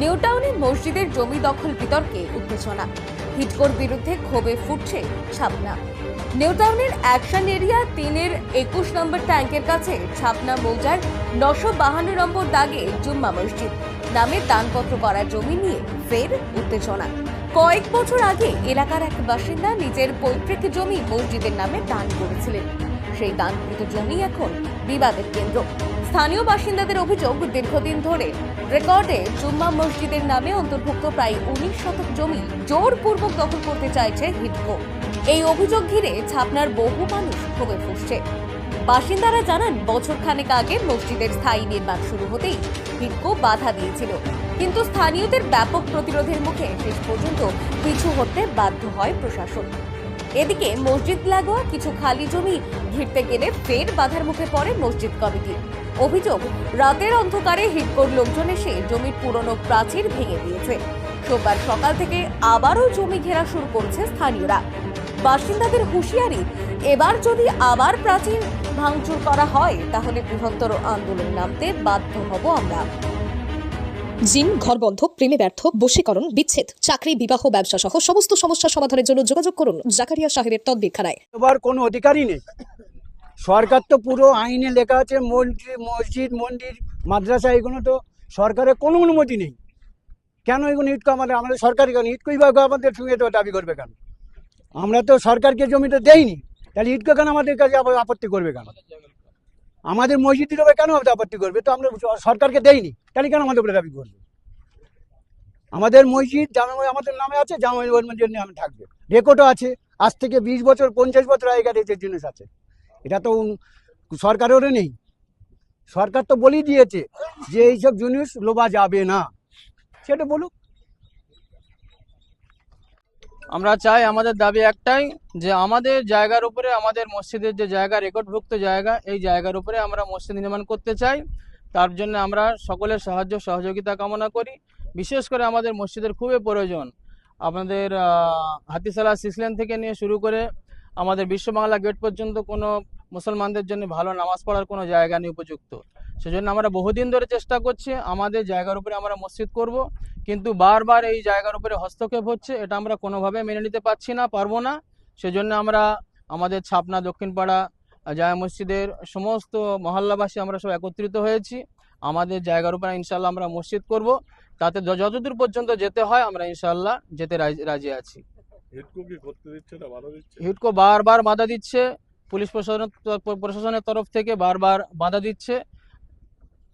নিউটাউনে মসজিদের জমি দখল বিতর্কে উত্তেজনা। হিটকোর বিরুদ্ধে ক্ষোভে ফুটছে ছাপনা। নিউটাউনের অ্যাকশন এরিয়া তিনের একুশ নম্বর ট্যাঙ্কের কাছে ছাপনা মৌজার নশো বাহান্ন নম্বর দাগে জুম্মা মসজিদ নামে দানপত্র করা জমি নিয়ে ফের উত্তেজনা। কয়েক বছর আগে এলাকার এক বাসিন্দা নিজের পৈতৃক জমি মসজিদের নামে দান করেছিলেন। সেই দানকৃত জমি এখন বিবাদের কেন্দ্র। স্থানীয় বাসিন্দাদের অভিযোগ, দীর্ঘদিন ধরে রেকর্ডে জুম্মা মসজিদের নামে অন্তর্ভুক্ত প্রায় উনিশ শতক জমি জোরপূর্বক দখল করতে চাইছে হিডকো এই অভিযোগ ঘিরে ছাপনার বহু মানুষ ক্ষোভে ফুসছে। বাসিন্দারা জানান, বছর খানেক আগে মসজিদের স্থায়ী নির্মাণ শুরু হতেই হিডকো বাধা দিয়েছিল। কিন্তু স্থানীয়দের ব্যাপক প্রতিরোধের মুখে শেষ পর্যন্ত পিছু হতে বাধ্য হয় প্রশাসন। এদিকে মসজিদ লাগোয়া, কিছু খালি জমি ঘিরতে গেলে ফের বাধার মুখে পড়ে মসজিদ কমিটি। অভিযোগ, রাতের অন্ধকারে হিটকোর লোকজন এসে জমির পুরনো প্রাচীর ভেঙে দিয়েছে। সোমবার সকাল থেকে আবারও জমি ঘেরা শুরু করছে স্থানীয়রা। বাসিন্দাদের হুঁশিয়ারি, এবার যদি আবার প্রাচীর ভাঙচুর করা হয়, তাহলে বৃহত্তর আন্দোলন নামতে বাধ্য হব আমরা। জিম, ঘরবন্ধ, প্রেমে ব্যর্থ, বশীকরণ, বিচ্ছেদ, চাকরি, বিবাহ ব্যবসা সহ সমস্ত সমস্যা সমাধানের জন্য যোগাযোগ করুন জাকারিয়া সাহেবের তদবিরখানায়। এবার কোনো অধিকারই নেই। সরকার তো পুরো আইনে লেখা আছে মসজিদ, মন্দির, মাদ্রাসা, এগুলো তো সরকারের কোনো অনুমতি নেই। কেন এগুলো ইটকো আমাদের আমাদের সরকারি কেন? ইটকো বিভাগ আমাদের সঙ্গে তো দাবি করবে কেন? আমরা তো সরকারকে জমিটা দেইনি। তাহলে ইটকো কেন আমাদের কাছে আপত্তি করবে কেন? আমাদের মসজিদের উপরে কেন আপত্তি করবে? তো আমরা সরকারকে দেইনি। তাহলে কেন আমাদের দাবি করবে? আমাদের মসজিদ জামা আমাদের নামে আছে জামা মসজিদের নামে থাকবে। রেকর্ডও আছে। আজ থেকে বিশ বছর, পঞ্চাশ বছর আগেকার এই যে জিনিস আছে। এটা তো সরকারেরও নেই। সরকার তো বলেই দিয়েছে যে এইসব জিনিস লোবা যাবে না। সেটা বলুক। আমরা চাই আমাদের দাবি একটাই, যে আমাদের জায়গার উপরে, আমাদের মসজিদের যে জায়গা, রেকর্ডভুক্ত জায়গা, এই জায়গার উপরে আমরা মসজিদ নির্মাণ করতে চাই। তার জন্য আমরা সকলের সাহায্য, সহযোগিতা কামনা করি। বিশেষ করে আমাদের মসজিদের খুবই প্রয়োজন। আপনাদের হাতিশালা সিসলেন থেকে নিয়ে শুরু করে আমাদের বিশ্ববাংলা গেট পর্যন্ত কোনো মুসলমানদের জন্য ভালো নামাজ পড়ার কোনো জায়গা নেই উপযুক্ত। সেজন্য আমরা বহুদিন ধরে চেষ্টা করছি আমাদের জায়গার উপরে আমরা মসজিদ করব কিন্তু বারবার এই জায়গার উপরে হস্তক্ষেপ হচ্ছে এটা আমরা কোনোভাবে মেনে নিতে পারছি না পারব না। সেজন্য আমরা আমাদের ছাপনা দক্ষিণপাড়া জামা মসজিদের সমস্ত মহল্লাবাসী আমরা সব একত্রিত হয়েছি। আমাদের জায়গার উপরে ইনশাল্লাহ আমরা মসজিদ করব। তাতে যতদূর পর্যন্ত যেতে হয় আমরা ইনশাল্লাহ যেতে রাজি- আছি। হিটকো বারবার বাধা দিচ্ছে। পুলিশ প্রশাসনের প্রশাসনের তরফ থেকে বারবার বাধা দিচ্ছে।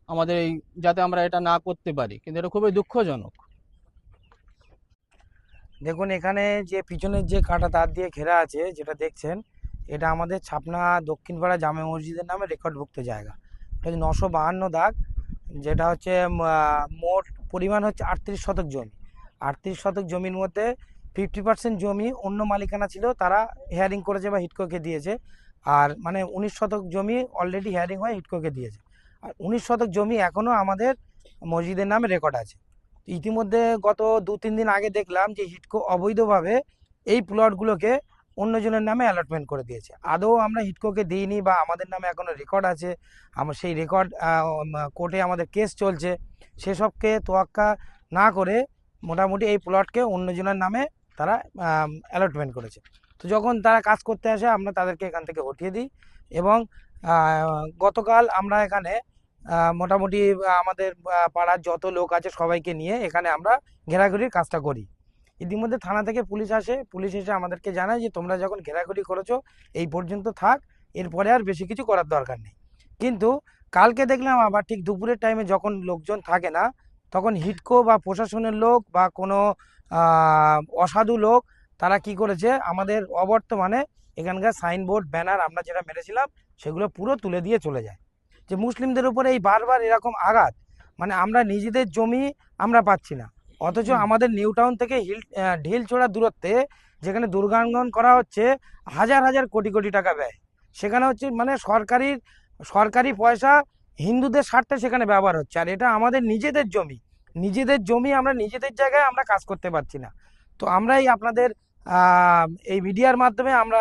আমাদের এই, যাতে আমরা এটা না করতে পারি। কিন্তু এটা খুবই দুঃখজনক। দেখুন, এখানে যে পিছনের যে কাটা তার দিয়ে ঘেরা আছে, যেটা দেখছেন, এটা আমাদের ছাপনা দক্ষিণপাড়া জামে মসজিদের নামে রেকর্ডভুক্ত জায়গা। এটা হচ্ছে নশো বাহান্ন দাগ, যেটা হচ্ছে মোট পরিমাণ হচ্ছে আটত্রিশ শতক জমি। আটত্রিশ শতক জমির মধ্যে ফিফটি পার্সেন্ট জমি অন্য মালিকানা ছিল, তারা হেয়ারিং করেছে বা হিটকোকে দিয়েছে। আর মানে উনিশ শতক জমি অলরেডি হেয়ারিং হয়ে, হিটকোকে দিয়েছে। আর উনিশ শতক জমি এখনও আমাদের মসজিদের নামে রেকর্ড আছে। ইতিমধ্যে গত দু তিন দিন আগে দেখলাম যে হিটকো অবৈধভাবে এই প্লটগুলোকে অন্যজনের নামে অ্যালটমেন্ট করে দিয়েছে। আদৌ আমরা হিটকোকে দিইনি বা আমাদের নামে এখনও রেকর্ড আছে আমার সেই রেকর্ড কোর্টে আমাদের কেস চলছে, সেসবকে তোয়াক্কা না করে মোটামুটি এই প্লটকে অন্যজনের নামে তারা অ্যালটমেন্ট করেছে। তো যখন তারা কাজ করতে আসে, আমরা তাদেরকে এখান থেকে হটিয়ে দিই এবং গতকাল আমরা এখানে মোটামুটি আমাদের পাড়ার যত লোক আছে সবাইকে নিয়ে এখানে আমরা ঘেরাঘুরির কাজটা করি। ইতিমধ্যে থানা থেকে পুলিশ আসে, পুলিশ এসে আমাদেরকে জানায় যে, তোমরা যখন ঘেরাঘুরি করেছ, এই পর্যন্ত থাক, এরপরে আর বেশি কিছু করার দরকার নেই। কিন্তু কালকে দেখলাম আবার ঠিক দুপুরের টাইমে যখন লোকজন থাকে না, তখন হিটকো বা প্রশাসনের লোক বা কোনো অসাধু লোক তারা কি করেছে? আমাদের অবর্তমানে এখানকার সাইনবোর্ড ব্যানার আমরা যেটা মেরেছিলাম সেগুলো পুরো তুলে দিয়ে চলে যায়। যে মুসলিমদের উপরে এই বারবার এরকম আঘাত মানে আমরা নিজেদের জমি আমরা পাচ্ছি না। অথচ আমাদের নিউ টাউন থেকে হিল ঢিল ছোড়া দূরত্বে যেখানে দুর্গাঙ্গন করা হচ্ছে হাজার হাজার কোটি কোটি টাকা ব্যয়। সেখানে হচ্ছে মানে সরকারি সরকারি পয়সা হিন্দুদের স্বার্থে সেখানে ব্যবহার হচ্ছে। আর এটা আমাদের নিজেদের জমি। নিজেদের জমি আমরা নিজেদের জায়গায় আমরা কাজ করতে পারছি না। তো আমরাই আপনাদের এই মিডিয়ার মাধ্যমে আমরা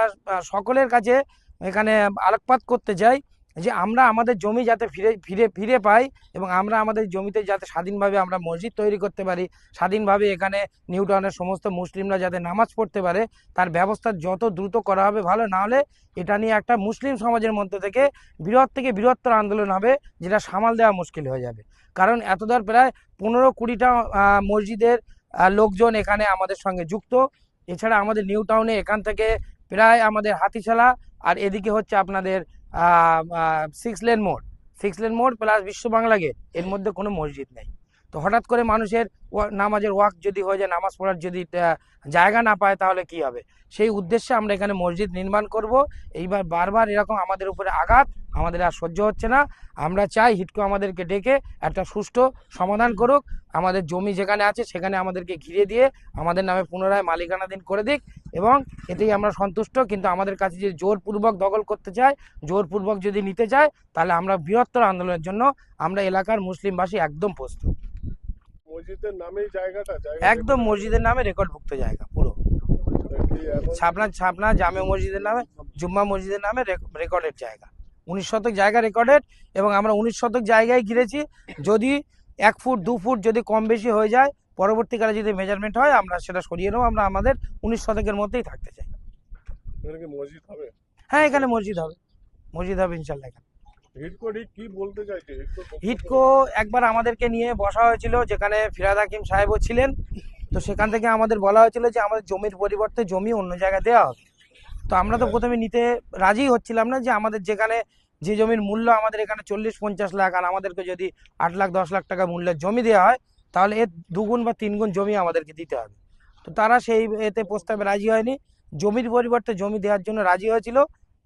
সকলের কাছে এখানে আলোকপাত করতে চাই। যে আমরা আমাদের জমি যাতে ফিরে ফিরে ফিরে পাই এবং আমরা আমাদের জমিতে যাতে স্বাধীনভাবে আমরা মসজিদ তৈরি করতে পারি, স্বাধীনভাবে এখানে নিউ টাউনের সমস্ত মুসলিমরা যাতে নামাজ পড়তে পারে, তার ব্যবস্থা যত দ্রুত করা হবে ভালো, না হলে এটা নিয়ে একটা মুসলিম সমাজের মধ্যে থেকে বৃহৎ থেকে বৃহত্তর আন্দোলন হবে, যেটা সামাল দেওয়া মুশকিল হয়ে যাবে। কারণ এতদর প্রায় পনেরো কুড়িটা মসজিদের লোকজন এখানে আমাদের সঙ্গে যুক্ত। এছাড়া আমাদের নিউ টাউনে এখান থেকে প্রায় আমাদের হাতিশালা আর এদিকে হচ্ছে আপনাদের সিক্স লেন মোড় সিক্স লেন মোড় প্লাস বিশ্ব বাংলা গেটের মধ্যে কোনো মসজিদ নেই। তো হঠাৎ করে মানুষের নামাজের ওয়াক যদি হয়ে যায়, নামাজ পড়ার যদি জায়গা না পায় তাহলে কি হবে? সেই উদ্দেশ্যে আমরা এখানে মসজিদ নির্মাণ করব। এইবার বারবার এরকম আমাদের উপরে আঘাত, আমাদের আর সহ্য হচ্ছে না। আমরা চাই হিটকো আমাদেরকে ডেকে একটা সুষ্ঠু সমাধান করুক। আমাদের জমি যেখানে আছে, সেখানে আমাদেরকে ঘিরে দিয়ে আমাদের নামে পুনরায় মালিকানাধীন করে দিক এবং এতেই আমরা সন্তুষ্ট। কিন্তু আমাদের কাছে যদি জোরপূর্বক দখল করতে চায়, জোরপূর্বক যদি নিতে চায়, তাহলে আমরা বৃহত্তর আন্দোলনের জন্য আমরা এলাকার মুসলিমবাসী একদম প্রস্তুত। মসজিদের নামেই জায়গাটা? একদম মসজিদের নামে রেকর্ডভুক্ত জায়গা পুরো। ছাপনা ছাপনা জামে মসজিদের নামে জুম্মা মসজিদের নামে রেকর্ডের জায়গা। উনিশ শতক জায়গা রেকর্ডেড এবং আমরা উনিশ শতক জায়গায় ঘিরেছি। যদি এক ফুট দু ফুট যদি কম বেশি হয়ে যায় পরবর্তীকালে যদি মেজারমেন্ট হয় আমরা সেটা সরিয়ে নেব। আমরা আমাদের উনিশ শতকের মধ্যেই থাকতে চাই। মসজিদ হবে? হ্যাঁ এখানে মসজিদ হবে। মসজিদ হবে ইনশাল্লাহ এখানে। হিটকো একবার আমাদেরকে নিয়ে বসা হয়েছিল যেখানে ফিরাদ হাকিম সাহেবও ছিলেন। তো সেখান থেকে আমাদের বলা হয়েছিল যে আমাদের জমির পরিবর্তে জমি অন্য জায়গায় দেওয়া হবে। তো আমরা তো প্রথমে নিতে রাজি হচ্ছিলাম না যে আমাদের যেখানে যে জমির মূল্য আমাদের এখানে চল্লিশ পঞ্চাশ লাখ আর আমাদেরকে যদি আট লাখ দশ লাখ টাকা মূল্যের জমি দেওয়া হয় তাহলে এর দুগুণ বা তিনগুণ জমি আমাদেরকে দিতে হবে। তো তারা সেই এতে প্রস্তাবে রাজি হয়নি। জমির পরিবর্তে জমি দেওয়ার জন্য রাজি হয়েছিল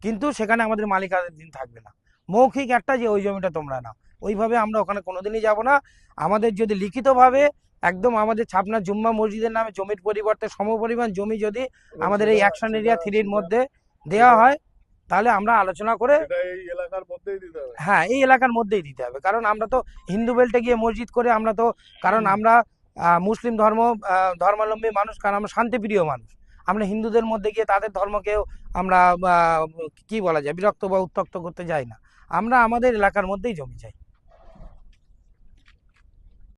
কিন্তু সেখানে আমাদের মালিকানাধীন থাকবে না। মৌখিক একটা যে ওই জমিটা তোমরা নাও। ওইভাবে আমরা ওখানে কোনোদিনই যাব না। আমাদের যদি লিখিতভাবে একদম আমাদের ছাপনা জুম্মা মসজিদের নামে জমির পরিবর্তে সমপরিমাণ জমি যদি আমাদের এই অ্যাকশন এরিয়া থ্রির মধ্যে দেওয়া হয় তাহলে আমরা আলোচনা করে হ্যাঁ এই এলাকার মধ্যেই দিতে হবে। কারণ আমরা তো হিন্দু বেল্টে গিয়ে মসজিদ করে আমরা তো কারণ আমরা মুসলিম ধর্ম ধর্মাবলম্বী মানুষ কারণ আমরা শান্তিপ্রিয় মানুষ। আমরা হিন্দুদের মধ্যে গিয়ে তাদের ধর্মকেও আমরা কি বলা যায় বিরক্ত বা উত্তক্ত করতে যাই না। আমরা আমাদের এলাকার মধ্যেই জমি চাই।